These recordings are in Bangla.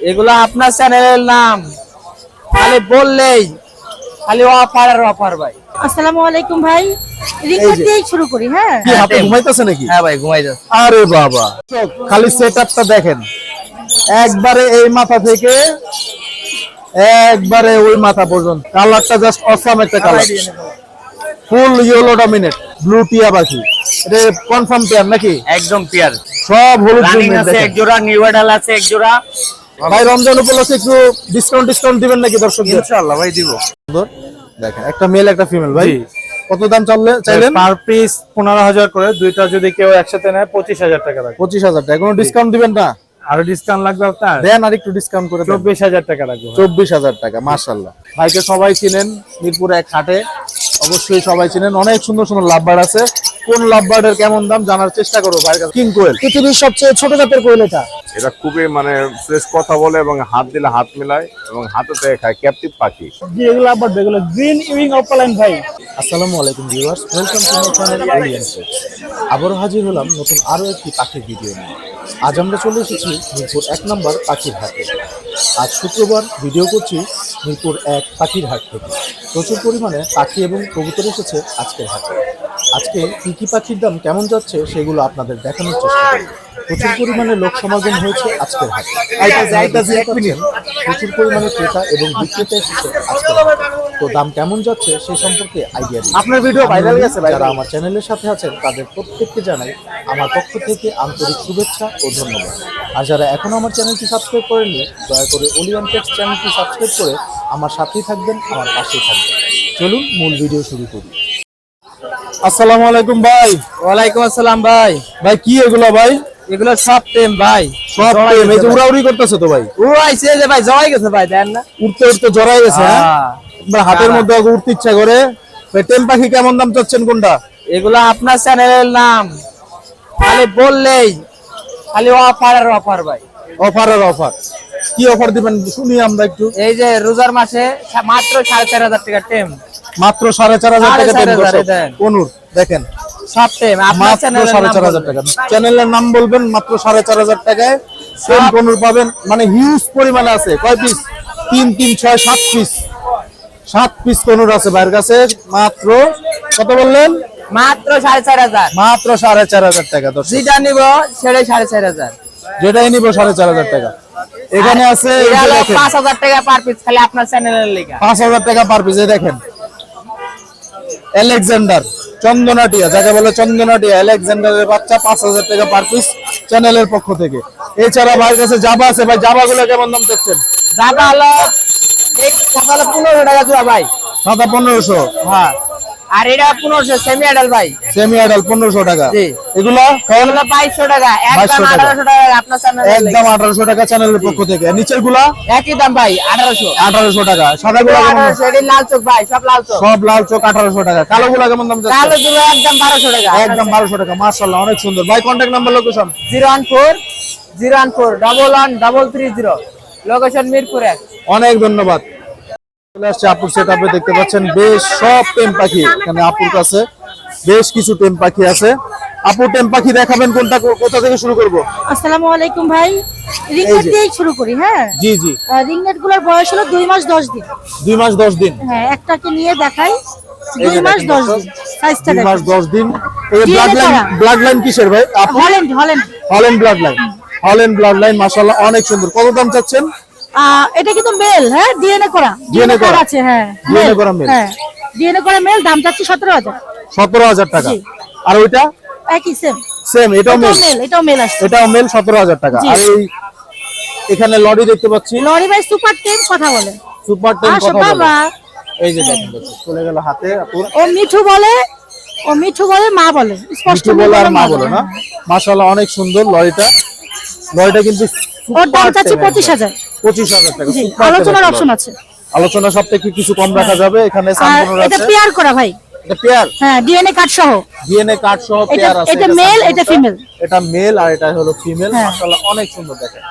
এগুলো আপনার চ্যানেলের নাম। খালি বললেই খালি অফার আর অফার ভাই। আসসালামু আলাইকুম ভাই। দিয়েই শুরু করি হ্যাঁ? কি নাকি? হ্যাঁ ভাই ঘুমাই যাচ্ছে আরে বাবা। খালি সেট আপটা দেখেন। একবারে এই মাথা থেকে একবারে ওই মাথা পর্যন্ত। কালারটা জাস্ট অসাম একটা colour full yellow dominate blue টিয়া পাখি। এটা কনফার্ম পেয়ার নাকি? একদম পিয়ার সব হলুদ আছে। এক জোড়া নিউ আছে এক জোড়া। ভাই রমজান উপলক্ষে একটু ডিসকাউন্ট ডিসকাউন্ট দিবেন নাকি দর্শক ইনশাআল্লাহ ভাই দিব। সুন্দর। দেখেন একটা মেল একটা ফিমেল ভাই কত দাম চাইলে চাইলেন? পার পিস পনেরো হাজার করে দুইটা যদি কেউ একসাথে নেয় পঁচিশ হাজার টাকা রাখবে। পঁচিশ হাজার টাকা। কোনো ডিসকাউন্ট দিবেন না? আরও ডিসকাউন্ট লাগবে আপনার? দেন আর একটু ডিসকাউন্ট করে দেন। চব্বিশ হাজার টাকা রাখব চব্বিশ হাজার টাকা মার্শাল্লাহ ভাইকে সবাই চিনেন মিরপুর এক হাটে। অবশ্যই সবাই চিনেন। অনেক সুন্দর সুন্দর লাভবার আছে। কোন লাভবার্ডের কেমন দাম জানার চেষ্টা করো ভাইয়ের কিং কোয়েল পৃথিবীর সবচেয়ে ছোট জাতের কোয়েল এটা। এটা খুবই মানে ফ্রেশ কথা বলে এবং হাত দিলে হাত মিলায় এবং হাতে থেকে খায় ক্যাপটিভ পাখি। যেগুলো আবার যেগুলো গ্রিন উইং অপালাইন ভাই। আসসালামু আলাইকুম viewers welcome to my channel Alien আবারও হাজির হলাম নতুন আরও একটি পাখির ভিডিও নিয়ে। আজ আমরা চলে এসেছি মিরপুর এক নম্বর পাখির হাটে। আজ শুক্রবার ভিডিও করছি মিরপুর এক পাখির হাট থেকে। প্রচুর পরিমাণে পাখি এবং কবুতর এসেছে আজকের হাটে। আজকে কী কী পাখির দাম কেমন যাচ্ছে সেগুলো আপনাদের দেখানোর চেষ্টা করি প্রচুর পরিমাণে লোক সমাগম হয়েছে আজকের হাটে। প্রচুর পরিমাণে ক্রেতা এবং বিক্রেতা এসেছে আজকের তো দাম কেমন যাচ্ছে সে সম্পর্কে আইডিয়া আপনার ভিডিও ভাইরাল গেছে ভাই যারা আমার চ্যানেলের সাথে আছেন তাদের প্রত্যেককে জানাই আমার পক্ষ থেকে আন্তরিক শুভেচ্ছা ও ধন্যবাদ। আর যারা এখনও আমার চ্যানেলটি সাবস্ক্রাইব করেননি দয়া করে অলিয়ান টেক্স চ্যানেলটি সাবস্ক্রাইব করে আমার সাথেই থাকবেন আমার পাশেই থাকবেন। চলুন মূল ভিডিও শুরু করি। আসসালামু আলাইকুম ভাই। ওয়ালাইকুম আসসালাম ভাই। ভাই কি এগুলো ভাই? এগুলো সব টেম ভাই। সব টেম, এই যে উড়াউড়ি করতেছে তো ভাই? ও আইছে যে ভাই জমাই গেছে ভাই দেন না। উঠতে উঠতে জড়াই গেছে হ্যাঁ? হ্যাঁ। হাতের মধ্যে উঠতে ইচ্ছা করে। ভাই টেম পাখি কেমন দাম চাচ্ছেন কোনটা? এগুলো আপনার চ্যানেলের নাম। খালি বললেই খালি অফার আর অফার ভাই। অফার আর অফার কি অফার দিবেন শুনি আমরা একটু। এই যে রোজার মাসে মাত্র সাড়ে চার হাজার টাকা টেম। মাত্র সাড়ে চার হাজার টাকা। দেন। অনুর দেখেন। মাত্র চ্যানেলের সাড়ে নাম চার হাজার বলবেন। টাকা চ্যানেলের নাম বলবেন মাত্র সাড়ে চার হাজার টাকায়। সেম পাবেন মানে হিউজ পরিমাণে আছে। কয় পিস তিন তিন ছয় সাত পিস সাত পিস কনুর আছে ভাইয়ের কাছে। মাত্র কত বললেন? মাত্র সাড়ে চার হাজার। মাত্র সাড়ে চার হাজার টাকা যেটা নিব সেটাই সাড়ে চার হাজার। যেটাই নিবো সাড়ে চার হাজার টাকা। এখানে আছে পাঁচ হাজার টাকা পার পিস খালি আপনার চ্যানেলের লেখা পাঁচ হাজার টাকা পার পিস দেখেন। আলেকজান্ডার চন্দনাটিয়া যাকে বলে চন্দনাটিয়া অ্যালেকজান্ডারের বাচ্চা পাঁচ হাজার টাকা পার পিস চ্যানেলের পক্ষ থেকে। এছাড়া ভাইয়ের কাছে জাবা আছে ভাই জাবা গুলো কেমন দাম দেখছেন জাবা হলো এই দাদা হলো পনেরো টাকা জোড়া ভাই। সাদা পনেরোশো। হ্যাঁ। আর এটা পনেরোশো সেমি আডাল ভাই। সেমি আডাল পনেরোশো টাকা। জি। এগুলো এগুলো টাকা। একদম 2200 টাকা। আঠারোশো টাকা আপনার চ্যানেলের একদম আঠারোশো টাকা চ্যানেলের পক্ষ থেকে। নিচেরগুলা একই দাম ভাই আঠারোশো। আঠারোশো টাকা। সাদা গুলা কেমন? লাল চোখ ভাই সব লাল চোখ। সব লাল চোখ আঠারোশো টাকা। কালো গুলা কেমন দাম যাচ্ছে? কালো দুটো একদম বারোশো টাকা একদম বারোশো টাকা। মার্শাল্লাহ অনেক সুন্দর। ভাই contact number location zero one four zero one four double one double three zero location Mirpur. এক অনেক ধন্যবাদ। চলে আসছে আপুর সেট আপে দেখতে পাচ্ছেন বেশ সব টেম পাখি এখানে আপুর কাছে। বেশ কিছু টেম পাখি আছে। আপু টেম পাখি দেখাবেন কোনটা কোথা থেকে শুরু করব? আসসালামু আলাইকুম ভাই। রিংনেট দিয়েই শুরু করি হ্যাঁ? জি জি। রিংনেটগুলোর বয়স হলো মাস দশ দিন। দুই মাস দশ দিন। হ্যাঁ একটাকে নিয়ে দেখাই। মাস দিন। সাইজটা মাস দেখেন। দশ দিন। এই ব্লাড লাইন ব্লাড লাইন কিসের ভাই? আপু? হল্যান্ড হল্যান্ড হলেন ব্লাড লাইন ব্লাড লাইন মাশাআল্লাহ অনেক সুন্দর। কত দাম চাচ্ছেন? এটা কিন্তু মেল হ্যাঁ? ডিএনএ করা। ডিএনএ করা। আছে হ্যাঁ। Male, করা male। হ্যাঁ। ডিএনএ করা মেল দাম চাচ্ছি হাজার। সতেরো হাজার টাকা। আর ওইটা? একই সেম সেম এটাও মেল মেল এটাও মেল আসছে। এটাও মেল সতেরো হাজার টাকা। আর এই এখানে লরি দেখতে পাচ্ছি। লরি ভাই সুপার টেন কথা বলে। সুপার টেন আসো কথা বলে। বাবা এই যে দেখেন চলে গেল হাতে আপুর। ও মিঠু বলে ও মিঠু বলে মা বলে। স্পষ্ট বলে আর মা বলে না। মাশাআল্লাহ অনেক সুন্দর লরিটা লরিটা কিন্তু ওর দাম চাচ্ছি পঁচিশ হাজার। পঁচিশ হাজার টাকা আলোচনার অপশন আছে। আলোচনা সব থেকে কিছু কম রাখা যাবে? এখানে এটা পেয়ার করা ভাই। এটা পেয়ার হ্যাঁ ডিএনএ কার্ড সহ। ডিএনএ কার্ড সহ এটা- পেয়ার আছে এটা মেল আর এটা হলো ফিমেল হ্যাঁ। মাশাআল্লাহ অনেক সুন্দর দেখেন।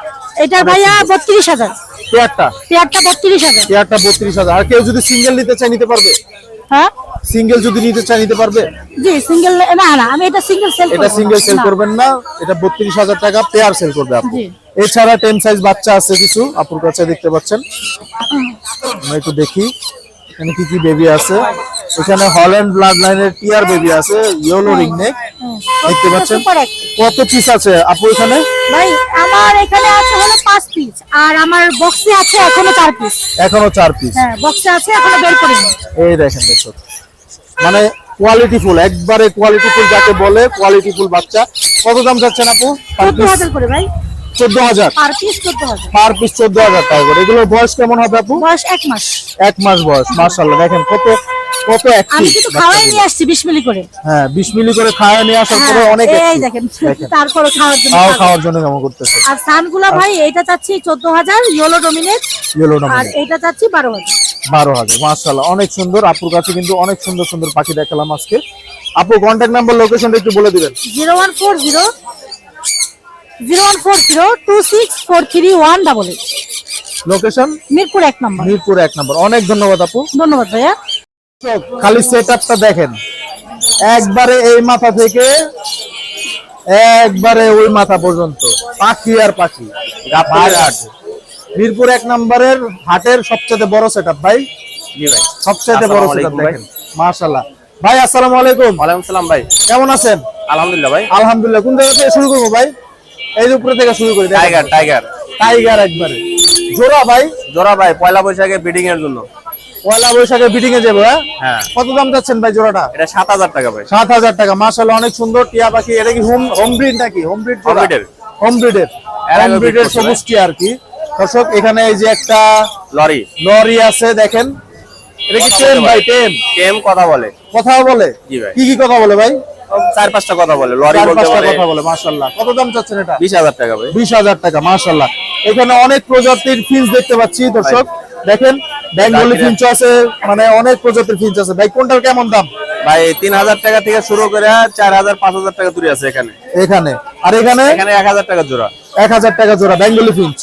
এটা ভাইয়া বত্রিশ হাজার। পেয়ারটা পেয়ারটা বত্রিশ হাজার। পেয়ারটা বত্রিশ হাজার। আর কেউ যদি সিঙ্গেল নিতে চায় নিতে পারবে? হ্যাঁ? সিঙ্গেল যদি নিতে চাই নিতে পারবে? জি সিঙ্গেল না না আমি এটা সিঙ্গেল সেল এটা সিঙ্গেল সেল করবেন না এটা বত্রিশ হাজার টাকা পেয়ার সেল করবে আপু। এছাড়া টেন সাইজ বাচ্চা আছে কিছু আপুর কাছে দেখতে পাচ্ছেন। আমি একটু দেখি। এখানে কি কি বেবি আছে? এখানে হল্যান্ড ব্লাড লাইনের টিয়ার বেবি আছে ইয়েলো রিং নেক দেখতে পাচ্ছেন? কত পিস আছে? আপু এখানে? ভাই আমার এখানে আছে হলো পাঁচ পিস আর আমার বক্সে আছে এখনও চার পিস এখনও চার পিস হ্যাঁ বক্সে আছে এখনও বের করিনি। এই দেখেন দর্শক মানে কোয়ালিটি ফুল একবারে কোয়ালিটি ফুল যাকে বলে কোয়ালিটি ফুল বাচ্চা। কত দাম যাচ্ছেন আপু? পার চোদ্দ পিস হাজার করে ভাই। চোদ্দ হাজার। পার পিস চোদ্দ হাজার। পার পিস চোদ্দ হাজার টাকা করে। এগুলোর বয়স কেমন হবে আপু? বয়স এক মাস। এক মাস বয়স মার্শাল্লাহ দেখেন কত কত আমি কিন্তু খাওয়াই নিয়ে আসছি বিশ মিলি করে। হ্যাঁ বিশ মিলি করে খাওয়া নিয়ে আসার পরে হ্যাঁ, অনেক এই দেখেন দেখেন। তারপরে খাওয়ার জন্য খাওয়া খাওয়ার জন্য কেমন করতেছে। আর সানগুলা ভাই এটা চাচ্ছি ইয়েলো ডোমিনেট ইয়েলো আর এটা অনেক সুন্দর। আপুর কাছে কিন্তু অনেক সুন্দর সুন্দর পাখি দেখালাম আজকে। আপু কন্ট্যাক্ট নাম্বার লোকেশনটা একটু বলে দিবেন। Zero one four zero one four zero two six four three one double eight. Location Mirpur এক নম্বর। মিরপুর এক নম্বর। অনেক ধন্যবাদ আপু। ধন্যবাদ ভাইয়া। খালি সেট আপটা দেখেন। একবারে এই মাথা থেকে একবারে ওই মাথা পর্যন্ত। পাখি আর পাখি। মিরপুর এক নম্বরের হাটের সবচেয়ে বড় সেট ভাই। ভাই। সবচেয়ে বড় সেট দেখেন। মাশাল্লাহ ভাই আসসালামু আলাইকুম। ওয়ালাইকুম সালাম ভাই। কেমন আছেন? আলহামদুলিল্লাহ ভাই। আলহামদুলিল্লাহ। কোন জায়গা থেকে শুরু করব ভাই? এই উপরে থেকে শুরু করি টাইগার টাইগার টাইগার একবারে। জোড়া ভাই? জোড়া ভাই পয়লা বৈশাখে বিডিং এর জন্য। পয়লা বৈশাখে বিটিং এ যাব হ্যাঁ? হ্যাঁ। কত দাম যাচ্ছেন ভাই জোড়াটা? এটা সাত হাজার টাকা ভাই। সাত হাজার টাকা মাসাল্লাহ অনেক সুন্দর। টিয়া পাখি এটা কি হোম হোম ব্রিড নাকি? Home breed Home breed home ব্রিডের হোম ব্রিডের সবুজ টিয়া আর কি। দর্শক এখানে এই যে একটা লরি। লরি আছে দেখেন। এটা কি টেম ভাই ভাই। টেম কথা বলে। কথা বলে? জি ভাই। কি কি কথা বলে ভাই? চার পাঁচটা কথা বলে। লরি বলতে পারে। কথা বলে মাশাল্লাহ কত দাম চাচ্ছেন এটা? বিশ হাজার টাকা ভাই। বিশ হাজার টাকা মাশাল্লাহ এখানে অনেক প্রজাতির ফিন্স দেখতে পাচ্ছি দর্শক। দেখেন বেঙ্গলি ফিঞ্চ আছে মানে অনেক প্রজাতির ফিঞ্চ আছে। ভাই কোনটার কেমন দাম? ভাই তিন হাজার টাকা থেকে শুরু করে চার হাজার পাঁচ হাজার টাকা তুলে আছে এখানে। এখানে। আর এখানে? এখানে এক হাজার টাকা জোড়া। এক হাজার টাকা জোড়া বেঙ্গলি ফিঞ্চ।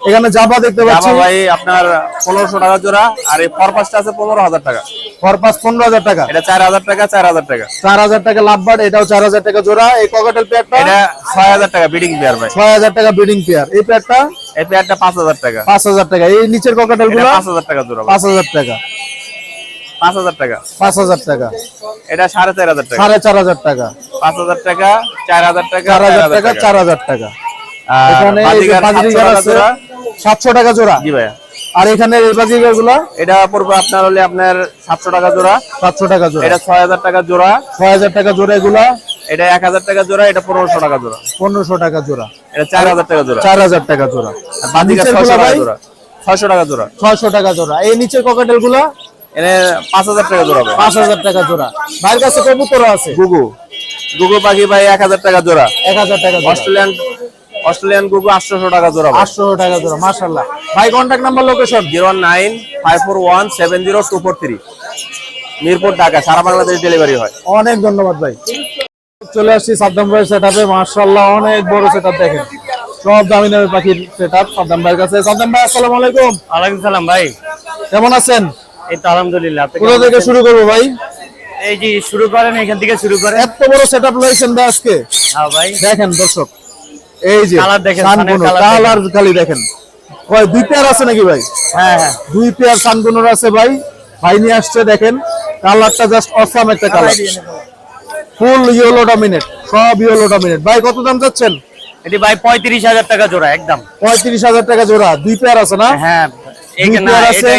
এখানে জাবা দেখতে পাচ্ছি ভাই আপনার পনেরোশো টাকা জোড়া আর এই পরপাসটা আছে পনেরো হাজার টাকা ফরপাস পনেরো হাজার টাকা এটা চার হাজার টাকা চার হাজার টাকা চার হাজার টাকা লাভবার্ড এটাও চার হাজার টাকা জোড়া এই ককাটেল পেয়ারটা এটা ছয় হাজার টাকা বিডিং পেয়ার ভাই ছয় হাজার টাকা বিডিং পেয়ার এই পেয়ারটা এই পেয়ারটা পাঁচ হাজার টাকা পাঁচ হাজার টাকা এই নিচের ককাটেলগুলো পাঁচ হাজার টাকা জোড়া। পাঁচ হাজার টাকা পাঁচ হাজার টাকা পাঁচ হাজার টাকা এটা সাড়ে চার হাজার টাকা সাড়ে চার হাজার টাকা পাঁচ হাজার টাকা চার হাজার টাকা চার হাজার টাকা চার হাজার টাকা আর এখানে 700 টাকা জোড়া। সাতশো টাকা জোড়া জি ভাইয়া আর এখানে গুলো এটা পড়বে আপনার হলে আপনার সাতশো টাকা জোড়া সাতশো টাকা জোড়া এটা ছয় হাজার টাকা জোড়া ছয় হাজার টাকা জোড়া এগুলা এটা এক হাজার টাকা জোড়া এটা পনেরোশো টাকা জোড়া পনেরোশো টাকা জোড়া এটা চার হাজার টাকা জোড়া চার হাজার টাকা জোড়া আর বাজিগার ছয়শো গুলা টাকা জোড়া ছয়শো টাকা জোড়া ছয়শো টাকা জোড়া এই নিচের ককাটেলগুলা এনে পাঁচ হাজার টাকা জোড়া ভাই পাঁচ হাজার টাকা জোড়া ভাইয়ের কাছে কবুতর আছে গুগু গুগু পাখি ভাই এক হাজার টাকা জোড়া এক হাজার টাকা জোড়া অস্ট্রেলিয়ান অস্ট্রেলিয়ান গুগু আটশোশো টাকা জোড়া আটশো টাকা জোড়া মাশাল্লাহ ভাই contact number location zero nine five four one seven zero two four three. Mirpur Dhaka সারা বাংলাদেশ ডেলিভারি হয়। অনেক ধন্যবাদ ভাই। চলে আসছি সাদ্দাম ভাইয়ের সেট আপে মার্শাল্লাহ অনেক বড় সেট আপ দেখেন। সব দামি দামি পাখির সেট আপ সাদ্দাম ভাইয়ের কাছে। সাদ্দাম ভাই আসসালামু আলাইকুম। ওয়ালাইকুম সালাম ভাই। কেমন আছেন? এই তো আলহামদুলিল্লাহ আপনি কোথা থেকে শুরু করব ভাই? এই যে শুরু করেন এখান থেকে শুরু করেন। এত বড় সেট আপ লয়েছেন ভাই আজকে। হ্যাঁ ভাই। দেখেন দর্শক এই যে দেখেন, কালার খালি দেখেন। কয় দুই পেয়ার আছে নাকি ভাই? হ্যাঁ হ্যাঁ। দুই পেয়ার সানগুনোর আছে ভাই। ভাই নিয়ে আসছে দেখেন। কালারটা জাস্ট অসাম একটা কালার ফুল ইয়েলো ডমিনেট সব ইয়েলো ডমিনেট ভাই কত দাম চাচ্ছেন? এটি ভাই পঁয়ত্রিশ হাজার টাকা জোড়া একদম। পঁয়ত্রিশ হাজার টাকা জোড়া দুই পেয়ার আছে না? হ্যাঁ?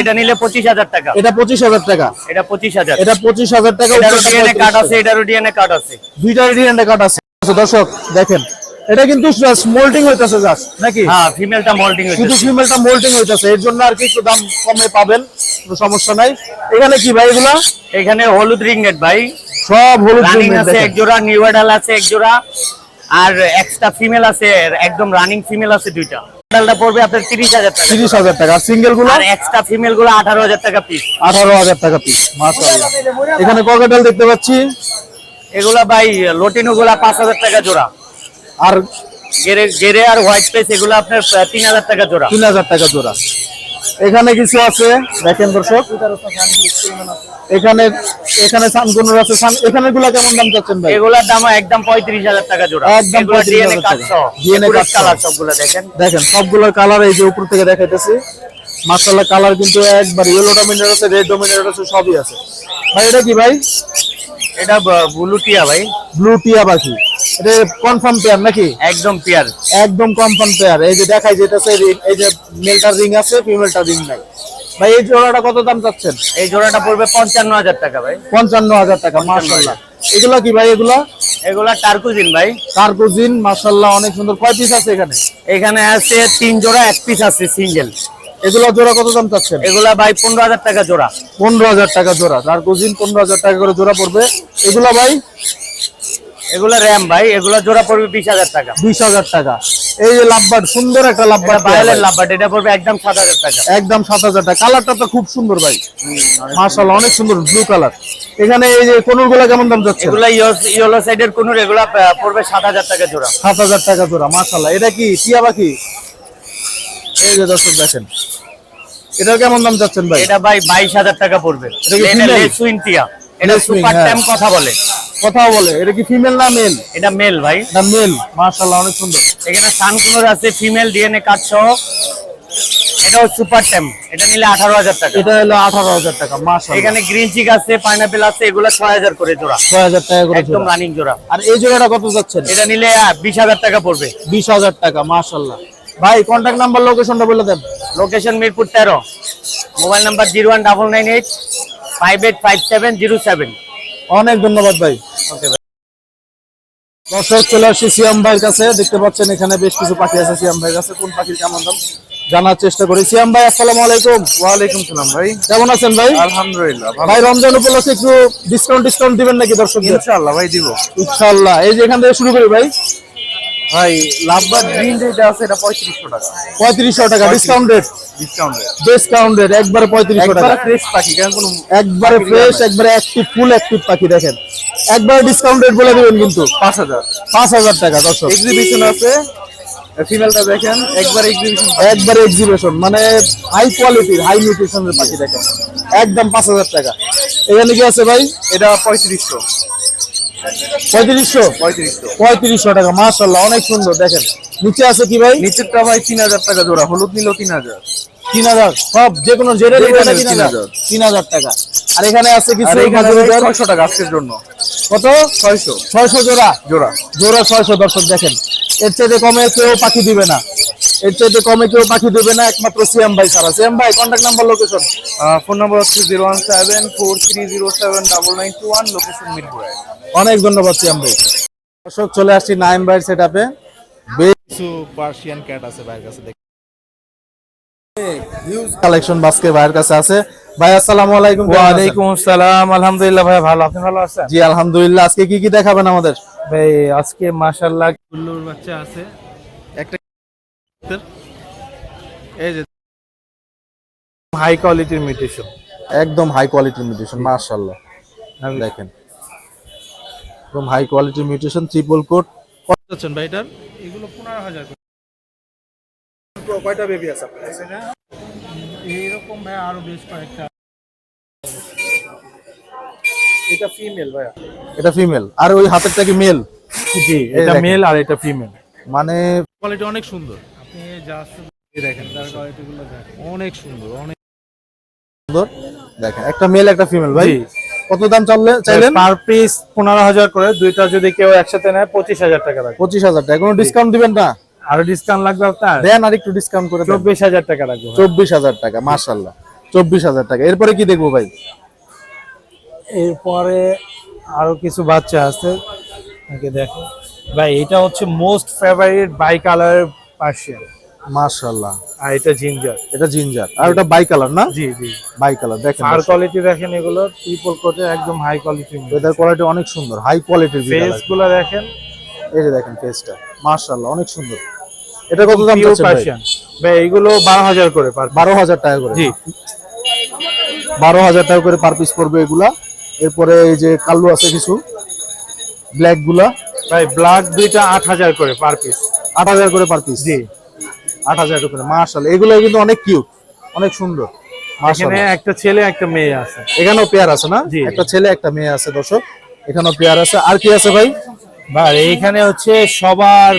এটা নিলে পঁচিশ হাজার টাকা। এটা পঁচিশ হাজার টাকা। এটা পঁচিশ হাজার। এটা পঁচিশ হাজার টাকা এটারও উপরটা ডিএনএ 35 কার্ড আছে টাকা। এটারও ডিএনএ কার্ড আছে। দুইটা ডিএনএ কার্ড আছে। দর্শক দেখেন। এটা কিন্তু জাস্ট মোল্ডিং হইতাছে জাস্ট নাকি? হ্যাঁ ফিমেলটা মল্টিং শুধু ফিমেলটা মোল্টিং হইতাছে এর জন্য আর কি একটু দাম কমে পাবেন কোনো সমস্যা নাই। এখানে কি ভাই এগুলা? এখানে হলুদ রিংনেট ভাই। সব হলুদ রানিং রিংনেট আছে এক জোড়া নিউ অ্যাডাল আছে এক জোড়া আর এক্সট্রা ফিমেল আছে একদম রানিং ফিমেল আছে দুইটা। অ্যাডালটা পড়বে আপনার তিরিশ হাজার টাকা। তিরিশ হাজার টাকা। আর সিঙ্গেলগুলো আর এক্সট্রা ফিমেলগুলো আঠারো হাজার টাকা পিস আঠারো হাজার টাকা পিস মাশাআল্লাহ। এখানে ককাটেল দেখতে পাচ্ছি? এগুলা ভাই লটিনো গুলা পাঁচ হাজার টাকা জোড়া। আর গেরে গেরে আর হোয়াইট পেস এগুলো আপনার তিন হাজার টাকা জোড়া। তিন হাজার টাকা জোড়া। এখানে কিছু আছে দেখেন দর্শক। এখানে এখানে সানকুনুর আছে। সান এখানে গুলা কেমন দাম চাচ্ছেন ভাই? এগুলার দাম একদম পঁয়ত্রিশ হাজার টাকা জোড়া। একদম 35,000 DNA টাকা। একুরেট কালার সবগুলা দেখেন। দেখেন সবগুলোর কালার এই যে উপর থেকে দেখাইতেছি। মার্শাল্লাহ কালার কিন্তু একবার ইয়েলো ডমিনেট আছে রেড ডমিনেট আছে সবই আছে। ভাই এটা কি ভাই? এটা বুলুটিয়া ভাই। ব্লু টিয়া পাখি। এটা কনফার্ম পেয়ার নাকি? একদম পিয়ার একদম কনফার্ম পেয়ার এই যে দেখাই যেতেছে এই যে মেলটার রিং আছে ফিমেলটার রিং নাই। ভাই এই জোড়াটা কত দাম চাচ্ছেন? এই জোড়াটা পড়বে পঞ্চান্ন হাজার টাকা ভাই। পঞ্চান্ন হাজার টাকা মার্শাল্লাহ এগুলা কি ভাই এগুলা? এগুলা টার্কুজিন ভাই। কার্গোজিন মার্শাল্লাহ অনেক সুন্দর। কয় পিস আছে এখানে? এখানে আছে তিন জোড়া এক পিস আছে সিঙ্গেল এগুলা জোড়া কত দাম চাচ্ছেন? এগুলা ভাই পনেরো হাজার টাকা জোড়া। পনেরো হাজার টাকা জোড়া। কার্গোজিন পনেরো হাজার টাকা করে জোড়া পড়বে। এগুলা ভাই? এগুলা র্যাম ভাই এগুলা জোড়া পড়বে বিশ হাজার টাকা। বিশ হাজার টাকা। এই যে লাভবার্ড সুন্দর একটা লাভবার্ড বায়ালের লাভবাট এটা পড়বে একদম সাত হাজার টাকা। একদম সাত হাজার টাকা। কালারটা তো খুব সুন্দর ভাই। মার্শাল্লাহ অনেক সুন্দর ব্লু কালার এখানে এই যে কোনুরগুলা কেমন দাম যাচ্ছে? এগুলা ইয়েলো সাইডের কোন এগুলা পড়বে সাত হাজার টাকা জোড়া। সাত হাজার টাকা জোড়া মার্শাল্লাহ এটা কি টিয়া পাখি? এই যে দর্শক দেখেন। এটার কেমন দাম চাচ্ছেন ভাই? এটা ভাই বাইশ হাজার টাকা পড়বে। এটা কি এটা সুপার ট্যাম কথা বলে। কথা বলে। এটা কি ফিমেল না মেল এটা মেল ভাই। এটা মেল মাশাআল্লাহ অনেক সুন্দর। এখানে সান সানকুলোর আছে ফিমেল ডিএনএ কাট সহ। এটাও সুপার ট্যাম এটা নিলে 18000 টাকা। এটা হলো 18000 টাকা মাশাআল্লাহ। এখানে গ্রিন চিক আছে পাইনাপল আছে এগুলা 6000 করে জোড়া। 6000 টাকা করে একদম রানিং জোড়া। আর এই জোড়াটা কত যাচ্ছে এটা নিলে 20000 টাকা পড়বে। 20000 টাকা মাশাআল্লাহ। ভাই কন্টাক্ট নাম্বার লোকেশনটা বলে দেন। Location Mirpur 13 mobile number 01998 five eight five seven zero seven অনেক ধন্যবাদ ভাই। দর্শক চলে আসছি সিয়াম ভাইয়ের কাছে। দেখতে পাচ্ছেন এখানে বেশ কিছু পাখি আছে সিয়াম ভাইয়ের কাছে। কোন পাখির কেমন দাম জানার চেষ্টা করি। সিয়াম ভাই আসসালামু আলাইকুম। ওয়ালাইকুম সালাম ভাই। কেমন আছেন ভাই? আলহামদুলিল্লাহ ভাই রমজান উপলক্ষে একটু ডিসকাউন্ট ডিসকাউন্ট দিবেন নাকি দর্শক ইনশাআল্লাহ ভাই দিব। ইনশাআল্লাহ। এই যে এখান থেকে শুরু করি ভাই। ভাই লাভবার গ্রিন যেটা আছে এটা পঁয়ত্রিশশো টাকা। পঁয়ত্রিশশো টাকা discount rate discount discount rate একবারে পঁয়ত্রিশশো টাকা। ফ্রেশ পাখি কারণ কোনো একবারে ফ্রেশ একবারে অ্যাক্টিভ ফুল অ্যাক্টিভ পাখি দেখেন। একবারে ডিসকাউন্ট রেট বলে দিবেন কিন্তু। পাঁচ হাজার। পাঁচ হাজার টাকা দর্শক। এক্সিবিশন আছে। ফিমেলটা দেখেন একবার এক্সিবিশন একবারে এক্সিবিশন মানে হাই কোয়ালিটির হাই নিউট্রিশনের পাখি দেখেন। একদম পাঁচ হাজার টাকা। এখানে কি আছে ভাই? এটা পঁয়ত্রিশশো। পঁয়ত্রিশশো? পঁয়ত্রিশশো। পঁয়ত্রিশশো টাকা মার্শাল্লাহ অনেক সুন্দর দেখেন। নিচে আছে কি ভাই? নিচেরটা ভাই তিন হাজার টাকা জোড়া হলুদ নিল তিন হাজার। তিন হাজার সব যে কোনো জেনে তিন হাজার টাকা। আর এখানে আছে কিছু ছয়শো টাকা আজকের জন্য। কত? ছয়শো। ছয়শো জোড়া? জোড়া। জোড়া ছয়শো দর্শক দেখেন। এর চাইতে কমে কেউ পাখি দিবে না। এর চাইতে কমে কেউ পাখি দিবে না একমাত্র সিএম ভাই ছাড়া। সিএম ভাই contact number location phone number হচ্ছে zero one seven four three zero seven double nine two one location মিরপুরে। অনেক ধন্যবাদ সিএম ভাই। দর্শক চলে আসছি নাইম ভাইয়ের সেট আপে কিছু পার্সিয়ান ক্যাট আছে ভাইয়ের কাছে দেখি কালেকশন বাসকে ভাইয়ের কাছে আছে। ভাই আসসালামু আলাইকুম আছেন? ওয়ালাইকুম আসসালাম আলহামদুলিল্লাহ ভাই ভালো। আপনি ভালো আছেন? জি আলহামদুলিল্লাহ। আজকে কি কি দেখাবেন আমাদের? ভাই আজকে মাশাআল্লাহ গুল্লুর বাচ্চা আছে। একটা এই যে হাই কোয়ালিটির মিউটেশন। একদম হাই কোয়ালিটির মিউটেশন মাশাআল্লাহ। দেখেন। একদম হাই কোয়ালিটির মিউটেশন ট্রিপল কোট কত আছেন ভাই এটার? এগুলো পনেরো হাজার কয়টা বেবি আছে আপনার কাছে? এইরকম ভাই আরও বেশ কয়েকটা এটা ফিমেল ভাই এটা ফিমেল আর ওই হাতেরটা কি মেল জি এটা মেল আর এটা ফিমেল মানে কোয়ালিটি অনেক সুন্দর। আপনি যা দেখেন তার কোয়ালিটি দেখেন। অনেক সুন্দর অনেক সুন্দর। দেখেন একটা মেল একটা ফিমেল ভাই। কত দাম চাইলে চাইলেন? পার পিস পনেরো হাজার করে দুইটা যদি কেউ একসাথে নেয় পঁচিশ হাজার টাকা পঁচিশ হাজার টাকা। কোনো ডিসকাউন্ট দিবেন না? আরও ডিসকাউন্ট লাগবে আপনার? দেন আর একটু ডিসকাউন্ট করে চব্বিশ হাজার টাকা চব্বিশ হাজার টাকা চব্বিশ হাজার টাকা। এরপরে কি দেখব ভাই? এরপরে আরও কিছু বাচ্চা আছে। আপনাকে দেখো। ভাই এটা হচ্ছে most favourite bi colour Persian মাশাল্লাহ আর এটা জিঞ্জার এটা জিঞ্জার আর ওটা বাই কালার না? জি জি। বাই কালার দেখেন আর কোয়ালিটি দেখেন এগুলো ট্রিপল কোটে একদম হাই কোয়ালিটি ওয়েদার কোয়ালিটি অনেক সুন্দর হাই কোয়ালিটির ফেসগুলো দেখেন। এই যে দেখেন ফেসটা মাশাল্লাহ অনেক সুন্দর। এটা কত দাম ভাই? পার্সিয়ান ভাই এগুলো বারো হাজার করে পার বারো হাজার টাকা করে। জি। বারো হাজার টাকা করে পার পিস পড়বে এগুলা। এরপরে এই যে কালো আছে কিছু ব্ল্যাকগুলা। ভাই ব্ল্যাক দুইটা আট হাজার করে পার পিস আট হাজার করে পার পিস জি। আট হাজার করে। মার্শাল এগুলো কিন্তু অনেক কিউট অনেক সুন্দর। এখানে একটা ছেলে একটা মেয়ে আছে। এখানেও পেয়ার আছে না। একটা ছেলে একটা মেয়ে আছে দর্শক। এখানেও পেয়ার আছে। আর কি আছে ভাই? ভাই এইখানে হচ্ছে সবার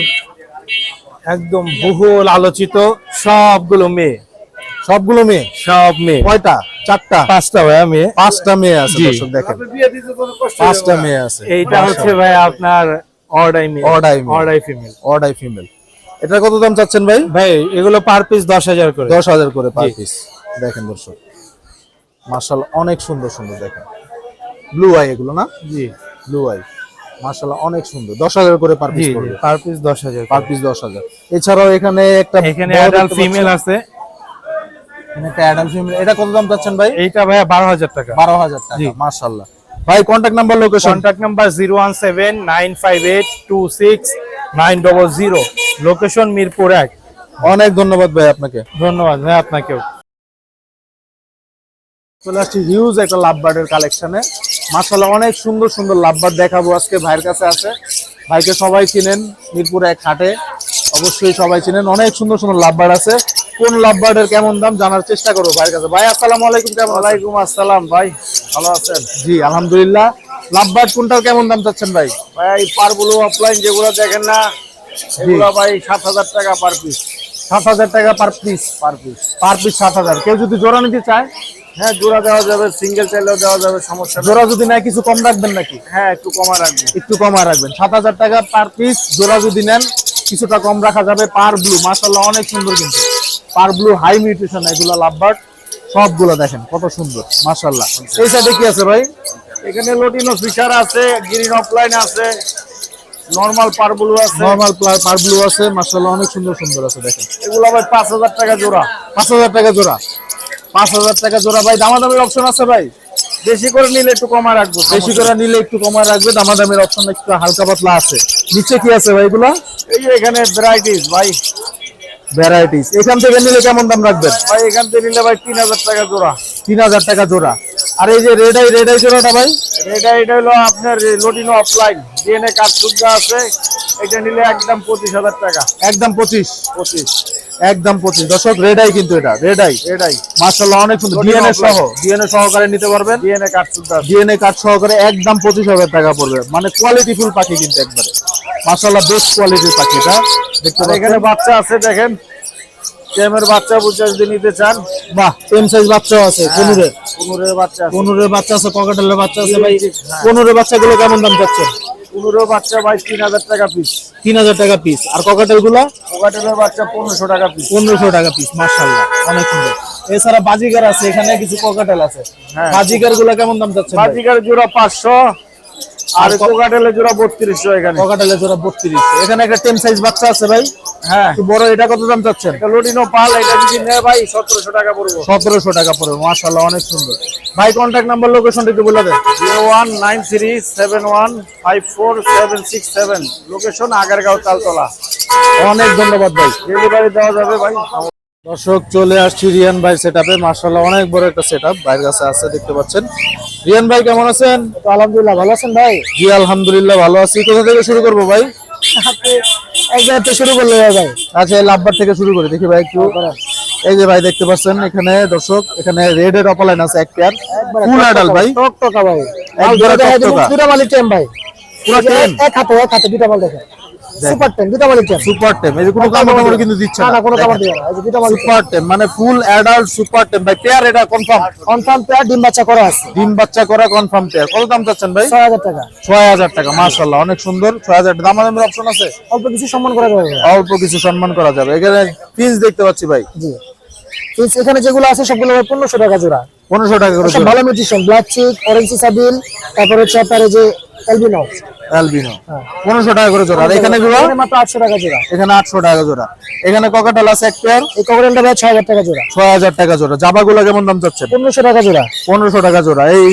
একদম বহুল আলোচিত সবগুলো মেয়ে। সবগুলো মেয়ে? সব মেয়ে। কয়টা? চারটা? পাঁচটা ভাইয়া মেয়ে। পাঁচটা মেয়ে আছে দর্শক দেখেন। পাঁচটা মেয়ে আছে। এইটা হচ্ছে ভাই আপনার অর্ডাই মেয়ে। অর্ডাই মেয়ে। অর্ডাই ফিমেল। অর্ডাই ফিমেল। এটা কত দাম চাচ্ছেন ভাই? ভাই এগুলো পার পিস দশ হাজার করে। দশ হাজার করে পার পিস। দেখেন দর্শক। মার্শাল অনেক সুন্দর সুন্দর দেখেন। ব্লু আই এগুলো না? জি। ব্লু আই মার্শাল অনেক সুন্দর। দশ হাজার করে পার পিস পার পিস দশ হাজার পার পিস দশ হাজার। এছাড়াও এখানে একটা এখানে ফিমেল আছে। একটা অ্যাডাল্ট ফিমেল এটা কত দাম চাচ্ছেন ভাই? এইটা বারো হাজার টাকা। বারো হাজার টাকা জি। ভাই number location number location Mirpur এক। অনেক ধন্যবাদ ভাই আপনাকে। ধন্যবাদ ভাই আপনাকেও। চলে আসছি হিউজ একটা লাভবার্ডের কালেকশনে মাসাল্লাহ অনেক সুন্দর সুন্দর লাভবার্ড দেখাবো আজকে ভাইয়ের কাছে আছে। ভাইকে সবাই চিনেন মিরপুর এক হাটে। অবশ্যই সবাই চিনেন। অনেক সুন্দর সুন্দর লাভবার্ড আছে। কোন লাভবার্ডের কেমন দাম জানার চেষ্টা করব ভাইয়ের কাছে। ভাই আসসালামু আলাইকুম কেমন ওয়ালাইকুম আসসালাম ভাই। ভালো আছেন? জি আলহামদুলিল্লাহ। লাভবার্ড কোনটার কেমন দাম চাচ্ছেন ভাই? ভাই পারগুলো অফলাইন যেগুলো দেখেন না এগুলো ভাই সাত হাজার টাকা পার পিস সাত হাজার টাকা per piece per piece per piece সাত হাজার। কেউ যদি জোড়া নিতে চায়? হ্যাঁ জোড়া দেওয়া যাবে সিঙ্গেল চাইলেও দেওয়া যাবে সমস্যা জোড়া যদি নেয় কিছু কম রাখবেন নাকি? হ্যাঁ একটু কমা রাখবেন একটু কমায় রাখবেন। সাত হাজার টাকা পার পিস জোড়া যদি নেন কিছুটা কম রাখা যাবে পার ব্লু মাসাল্লাহ অনেক সুন্দর কিন্তু। পার ব্লু হাই মিউটেশন এগুলো লাভবার্ড সবগুলো দেখেন কত সুন্দর মাসাল্লাহ এই সাইডে কি আছে ভাই? এখানে লোটিনো ফিশার আছে গ্রিন অফলাইন আছে নর্মাল পারগুলো আছে। নর্মাল পার ব্লু আছে মাসাল্লাহ অনেক সুন্দর সুন্দর আছে দেখেন। এগুলো ভাই পাঁচ হাজার টাকা জোড়া। পাঁচ হাজার টাকা জোড়া। পাঁচ হাজার টাকা জোড়া। ভাই দামাদামির অপশন আছে ভাই? বেশি করে নিলে একটু কমা রাখব বেশি করে নিলে একটু কমায় রাখবে দামাদামির অপশন একটু হালকা পাতলা আছে। নিচে কি আছে ভাই এগুলা? এই যে এখানে ভ্যারাইটিস ভাই। ভ্যারাইটিস এখান থেকে নিলে কেমন দাম রাখবেন? ভাই এখান থেকে নিলে ভাই তিন হাজার টাকা জোড়া। তিন হাজার টাকা জোড়া। আর এই যে রেড আই রেড আই জোড়াটা ভাই? এটা এটা হলো আপনার লোটিনো অফলাইন ডিএনএ কার্ড সুদ্ধা আছে এটা নিলে একদম পঁচিশ হাজার টাকা। একদম পঁচিশ। পঁচিশ। একদম পঁচিশ। দর্শক রেড আই কিন্তু এটা রেড আই এটাই মার্শাল্লাহ অনেক সুন্দর। ডিএনএ. সহ ডিএনএ সহকারে নিতে পারবেন। ডিএনএ কার্ড ডিএনএ কার্ড সহকারে একদম পঁচিশ হাজার টাকা পড়বে। মানে কোয়ালিটি ফুল পাখি কিন্তু একবারে। মার্শাল্লাহ বেস্ট কোয়ালিটির পাখি এটা। দেখতে পাচ্ছেন? এখানে বাচ্চা আছে দেখেন। টেমের বাচ্চা বুচ্চা যদি নিতে চান বাহ টেন সাইজ বাচ্চাও আছে পনেরের পনেরো। বাচ্চা আছে। পনেরের বাচ্চা আছে ককাটেলের বাচ্চা আছে ভাই। পনেরের বাচ্চাগুলো কেমন দাম চাচ্ছেন পনেরো বাচ্চা ভাই তিন হাজার টাকা পিস তিন হাজার টাকা পিস আর ককাটেলগুলা পোকাটেলের বাচ্চা পনেরোশো টাকা পিস পনেরোশো টাকা পিস মার্শাল্লাহ অনেক সুন্দর। এছাড়া বাজিগার আছে এখানে কিছু ককাটেল আছে। হ্যাঁ। বাজিগারগুলা কেমন দাম চাচ্ছেন ভাই? বাজিকার জোড়া পাঁচশো আর জোড়া এখানে। জোড়া একটা সাইজ বাচ্চা আছে ভাই। হ্যাঁ। বড় এটা কত দাম চাচ্ছেন? এটা লোটিনো পাল এটা যদি নেয় ভাই সতেরোশো টাকা পড়ব। সতেরোশো টাকা পড়বে অনেক সুন্দর। ভাই নাম্বার লোকেশনটা একটু বলে দেন। লোকেশন আগারগাঁও তালতলা অনেক ধন্যবাদ ভাই। ডেলিভারি দেওয়া যাবে ভাই। দর্শক চলে আসছি রিয়ান ভাই সেট আপে মার্শাল্লাহ অনেক বড় একটা সেট আপ ভাইয়ের কাছে আছে দেখতে পাচ্ছেন। রিয়ান ভাই কেমন আছেন? আলহামদুলিল্লাহ ভালো আছেন ভাই? জি আলহামদুলিল্লাহ ভালো আছি। কোথা থেকে শুরু করব ভাই? এক জায়গা থেকে শুরু করলে ভাই। আচ্ছা লাভবার থেকে শুরু করি। দেখি ভাই একটু। এই যে ভাই দেখতে পাচ্ছেন এখানে দর্শক এখানে রেড এর অপলাইন আছে এক পেয়ার ফুল অ্যাডাল ভাই টক টকা ভাই। একবারে টকটকা। দুটা মালিক টেম ভাই। পুরো টেম এক হাতে এক হাতে দুটা মাল দেখেন। সুপার টেম দুটা মালিক সুপার টেম এই যে কোনো কামড় টামড় কিন্তু দিচ্ছে না না না। কোনো কামড় দিবে না। এই যে মালিক সুপার টেম মানে ফুল অ্যাডাল্ট সুপার টেম ভাই পেয়ার এটা কনফার্ম কনফার্ম পেয়ার ডিম বাচ্চা করা আছে। ডিম বাচ্চা করা কনফার্ম পেয়ার কত দাম চাচ্ছেন ভাই? ছয় হাজার টাকা। ছয় হাজার টাকা মাশাল্লাহ অনেক সুন্দর। অপশন আছে? অল্প কিছু সম্মান করা যাবে অল্প কিছু সম্মান করা যাবে। এখানে পিস দেখতে পাচ্ছি ভাই। জি। এখানে যেগুলো আছে সবগুলো পনেরোশো টাকা জোড়া। পনেরোশো টাকা করে সব ভালো মিউট্রিশন ব্ল্যাক চিক অরেঞ্জ সাবিল তারপর হচ্ছে আপনার যে অ্যালবিনো অ্যালবিনো পনেরোশো টাকা করে জোড়া। আর এখানে গুলো এখানে মাত্র আটশো টাকা জোড়া। এখানে আটশো টাকা জোড়া। এখানে ককাটাল আছে এক পেয়ার এই ককরেলটা ভাই ছয় হাজার টাকা জোড়া। ছয় হাজার টাকা জোড়া। জাবাগুলো কেমন দাম চাচ্ছেন? পনেরোশো টাকা জোড়া। পনেরোশো টাকা জোড়া। এই